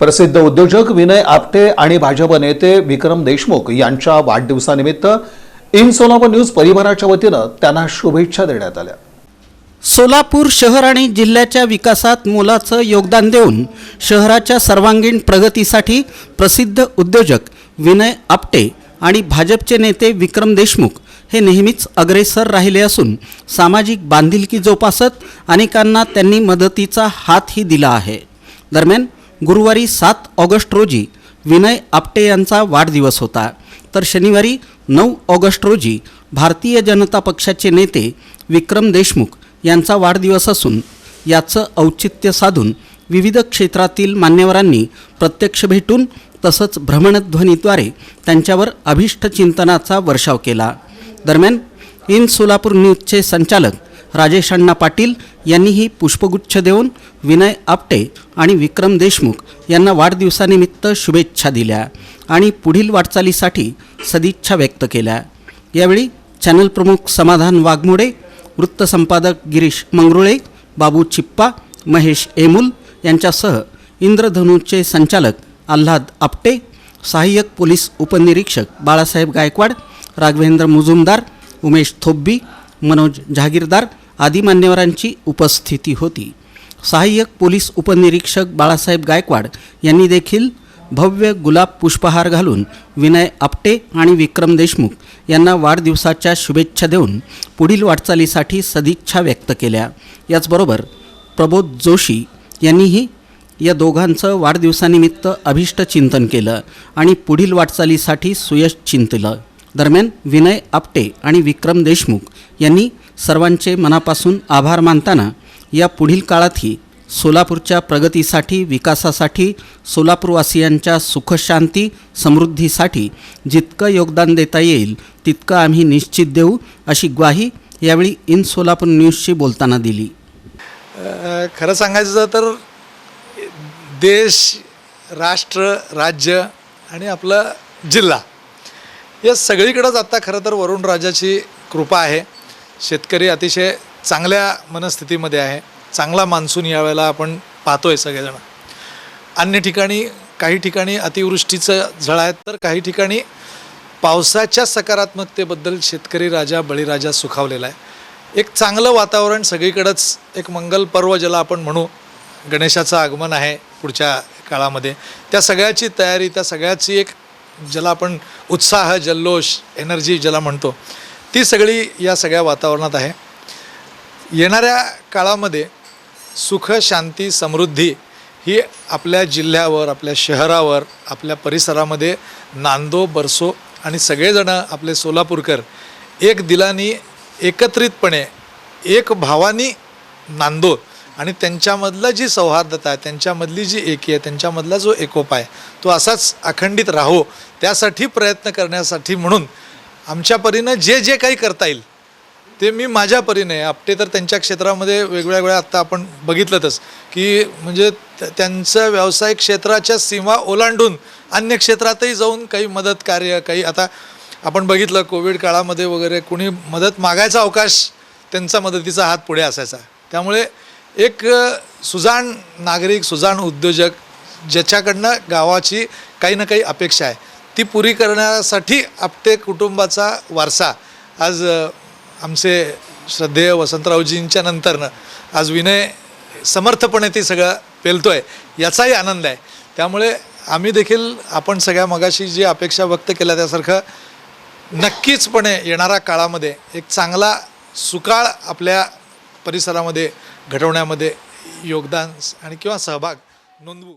प्रसिद्ध उद्योजक विनय आपटे आणि भाजप नेते विक्रम देशमुख यांच्या वाढदिवसानिमित्त इन सोलापूर न्यूज परिवाराच्या वतीनं त्यांना शुभेच्छा देण्यात आल्या. सोलापूर शहर आणि जिल्ह्याच्या विकासात मोलाचं योगदान देऊन शहराच्या सर्वांगीण प्रगतीसाठी प्रसिद्ध उद्योजक विनय आपटे आणि भाजपचे नेते विक्रम देशमुख हे नेहमीच अग्रेसर राहिले असून सामाजिक बांधिलकी जोपासत अनेकांना त्यांनी मदतीचा हातही दिला आहे. दरम्यान गुरुवारी सात ऑगस्ट रोजी विनय आपटे यांचा वाढदिवस होता. तर शनिवारी नऊ ऑगस्ट रोजी भारतीय जनता पक्षाचे नेते विक्रम देशमुख यांचा वाढदिवस असून याचं औचित्य साधून विविध क्षेत्रातील मान्यवरांनी प्रत्यक्ष भेटून तसंच भ्रमणध्वनीद्वारे त्यांच्यावर अभिष्ट चिंतनाचा वर्षाव केला. दरम्यान इन सोलापूर न्यूजचे संचालक राजेश अण्णा पाटील यांनीही पुष्पगुच्छ देऊन विनय आपटे आणि विक्रम देशमुख यांना वाढदिवसानिमित्त शुभेच्छा दिल्या आणि पुढील वाटचालीसाठी सदिच्छा व्यक्त केल्या. यावेळी चॅनल प्रमुख समाधान वाघमोडे वृत्तसंपादक गिरीश मंगरुळे बाबू चिप्पा महेश एमुल यांच्यासह इंद्रधनुचे संचालक आल्हाद आपटे सहाय्यक पोलीस उपनिरीक्षक बाळासाहेब गायकवाड राघवेंद्र मुजुमदार उमेश थोब्बी मनोज जहागीरदार आदी मान्यवरांची उपस्थिती होती. सहाय्यक पोलीस उपनिरीक्षक बाळासाहेब गायकवाड यांनी देखील भव्य गुलाब पुष्पहार घालून विनय आपटे आणि विक्रम देशमुख यांना वाढदिवसाच्या शुभेच्छा देऊन पुढील वाटचालीसाठी सदिच्छा व्यक्त केल्या. याचबरोबर प्रबोध जोशी यांनीही या दोघांचं वाढदिवसानिमित्त अभिष्ट चिंतन केलं आणि पुढील वाटचालीसाठी सुयश चिंतलं. दरम्यान विनय आपटे आणि विक्रम देशमुख यांनी सर्वांचे मनापासून आभार मानताना या पुढील काळातही सोलापूरच्या प्रगतीसाठी विकासासाठी सोलापूरवासियांच्या सुखशांती समृद्धीसाठी जितकं योगदान देता येईल तितकं आम्ही निश्चित देऊ अशी ग्वाही यावेळी इन सोलापूर न्यूजशी बोलताना दिली. खरं सांगायचं तर देश राष्ट्र राज्य आणि आपलं जिल्हा या सगळीकडंच आत्ता खरं तर वरुण राजाची कृपा आहे. शेतकरी अतिशय चांगल्या मनस्थितीमध्ये आहे. चांगला मान्सून यावेळेला आपण पाहतोय सगळेजण. अन्य ठिकाणी काही ठिकाणी अतिवृष्टीचं झळ आहे तर काही ठिकाणी पावसाच्या सकारात्मकतेबद्दल शेतकरी राजा बळीराजा सुखावलेला आहे. एक चांगलं वातावरण सगळीकडंच एक मंगल पर्व ज्याला आपण म्हणू गणेशाचं आगमन आहे पुढच्या काळामध्ये. त्या सगळ्याची तयारी त्या सगळ्याची एक ज्याला आपण उत्साह जल्लोष एनर्जी ज्याला म्हणतो ती सगळी या सगळ्या वातावरणात आहे. येणाऱ्या काळामध्ये सुख शांती समृद्धी ही आपल्या जिल्ह्यावर आपल्या शहरावर आपल्या परिसरामध्ये नांदो बरसो आणि सगळेजणं आपले सोलापूरकर एक दिलानी एकत्रितपणे एक भावानी नांदो. आणि त्यांच्यामधलं जी सौहार्दता आहे त्यांच्यामधली जी एकी आहे त्यांच्यामधला जो एकोपा आहे तो असाच अखंडित राहो त्यासाठी प्रयत्न करण्यासाठी म्हणून आमच्या परीनं जे जे काही करता येईल ते मी माझ्या परीने आपटे तर त्यांच्या क्षेत्रामध्ये वेगवेगळ्या वेळा आत्ता आपण बघितलंच की म्हणजे त्यांचं व्यावसायिक क्षेत्राच्या सीमा ओलांडून अन्य क्षेत्रातही जाऊन काही मदत कार्य काही आता आपण बघितलं कोविड काळामध्ये वगैरे कुणी मदत मागायचा अवकाश त्यांचा मदतीचा हात पुढे असायचा. त्यामुळे एक सुजाण नागरिक सुजाण उद्योजक ज्याच्याकडनं गावाची काही ना काही अपेक्षा आहे. ती पुरी करण्यासाठी आपटे कुटुंबाचा वारसा आज आमचे श्रद्धेय वसंतरावजींच्या नंतरनं आज विनय समर्थपणे ती सगळं पेलतो आहे याचाही आनंद आहे. त्यामुळे आम्ही देखील आपण सगळ्या मगाशी जी अपेक्षा व्यक्त केल्या त्यासारखं नक्कीचपणे येणाऱ्या काळामध्ये एक चांगला सुकाळ आपल्या परिसरामध्ये घडवण्यामध्ये योगदान आणि किंवा सहभाग नोंदवू.